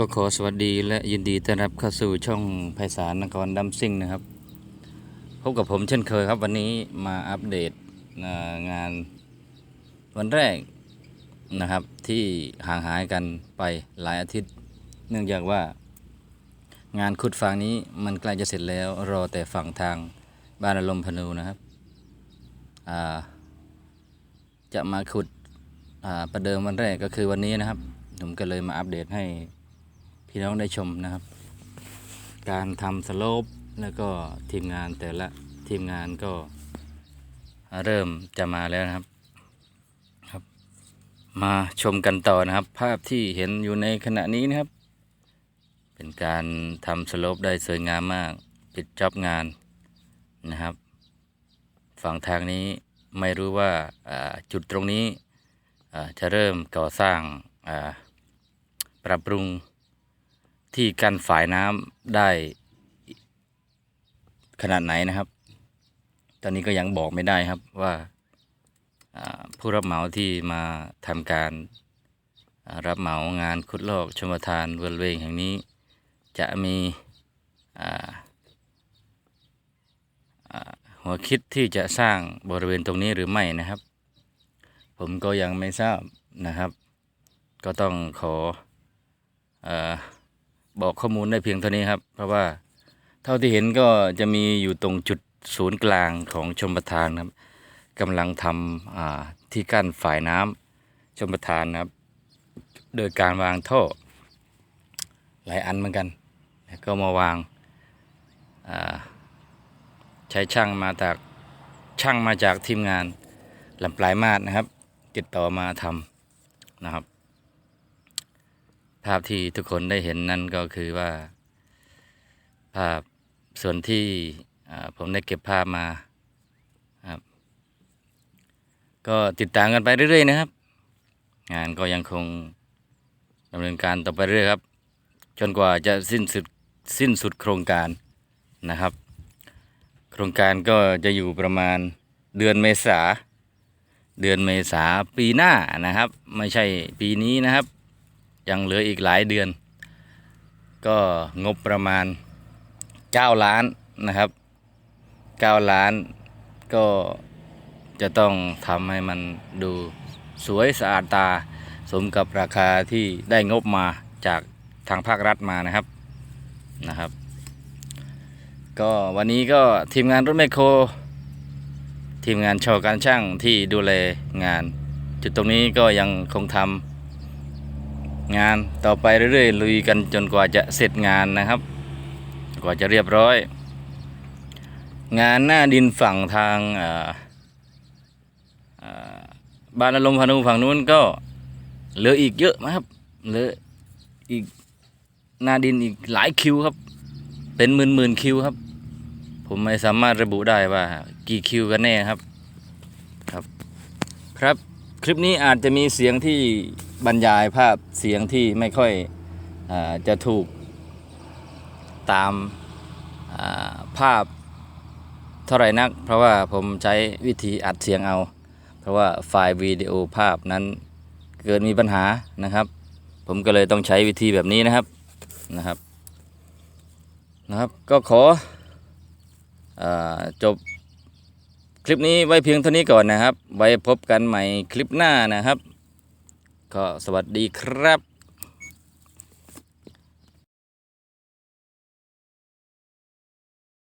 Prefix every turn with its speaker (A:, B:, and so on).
A: ก็ขอสวัสดีและยินดีต้อนรับเข้าสู่ช่องไพศาลนครดัมซิ่งนะครับ พบกับผมเช่นเคยครับวันนี้มาอัปเดตงานวันแรกนะครับที่ห่างหายกันไปหลายอาทิตย์ เนื่องจากว่างานขุดฟางนี้มันใกล้จะเสร็จแล้วรอแต่ฝั่งทางบ้านอารมณ์พนูนะครับจะมาขุดประเดิมวันแรกก็คือวันนี้นะครับ ผมก็เลยมาอัปเดตให้ พี่น้องได้ชมนะครับ การทำสโลปแล้วก็ทีมงานแต่ละทีมงานก็เริ่มจะมาแล้วนะครับครับ มาชมกันต่อนะครับ ภาพที่เห็นอยู่ในขณะนี้นะครับ เป็นการทำสโลปได้สวยงามมากปิดจ็อบงานนะครับ ฝั่งทางนี้ไม่รู้ว่าจุดตรงนี้จะเริ่มก่อสร้างปรับปรุง ที่กันฝายน้ำได้ขนาดไหนนะครับ ตอนนี้ก็ยังบอกไม่ได้ครับว่าผู้รับเหมาที่มาทำการรับเหมางานขุดลอกชมทานเวลเวงแห่งนี้ จะมีหัวคิดที่จะสร้างบริเวณตรงนี้หรือไม่นะครับ ผมก็ยังไม่ทราบนะครับ ก็ต้องขออ บอกข้อมูลได้เพียงเท่านี้ครับ เพราะว่าเท่าที่เห็นก็จะมีอยู่ตรงจุดศูนย์กลางของชมประทานครับกำลังทำที่กั้นฝ่ายน้ำชมประทานนะครับ โดยการวางท่อหลายอันเหมือนกัน แล้วก็มาวางใช้ช่างมาจากช่างมาจากทีมงานลำปลายมาดนะครับ ติดต่อมาทำนะครับ ภาพที่ทุกคนได้เห็นนั่นก็คือว่า ภาพส่วนที่ผมได้เก็บภาพมาครับ ก็ติดตามกันไปเรื่อยๆนะครับ งานก็ยังคงดำเนินการต่อไปเรื่อยครับ จนกว่าจะสิ้นสุดสิ้นสุดโครงการนะครับ โครงการก็จะอยู่ประมาณเดือนเมษาเดือนเมษาปีหน้านะครับ ไม่ใช่ปีนี้นะครับ ยังเหลืออีกหลายเดือน ก็งบประมาณ 9 ล้านนะครับ 9 ล้านก็จะต้องทำให้มันดูสวยสะอาดตา สมกับราคาที่ได้งบมาจากทางภาครัฐมานะครับนะครับ ก็วันนี้ก็ทีมงานรถแมคโคร ทีมงานชอการช่างที่ดูแลงาน จุดตรงนี้ก็ยังคงทำ งานต่อไปเรื่อยๆ ลุยกันจนกว่าจะเสร็จงานนะครับ กว่าจะเรียบร้อย งานหน้าดินฝั่งทางบ้านอารมณ์พานุฝั่งนู้นก็เหลืออีกเยอะนะครับเหลืออีกหน้าดินอีกหลายคิวครับ เป็นหมื่นหมื่นๆคิวครับ ผมไม่สามารถระบุได้ว่ากี่คิวกันแน่ครับครับครับ คลิปนี้อาจจะมีเสียงที่บรรยายภาพเสียงที่ไม่ค่อยอจะถูกตามาภาพเท่าไรนัก เพราะว่าผมใช้วิธีอัดเสียงเอา เพราะว่าไฟล์วิดีโอภาพนั้นเกิดมีปัญหานะครับ ผมก็เลยต้องใช้วิธีแบบนี้นะครับนะครับนะครับ ก็ขออจบ คลิปนี้ไว้เพียงเท่านี้ก่อนนะครับ ไว้พบกันใหม่คลิปหน้านะครับ ก็สวัสดีครับ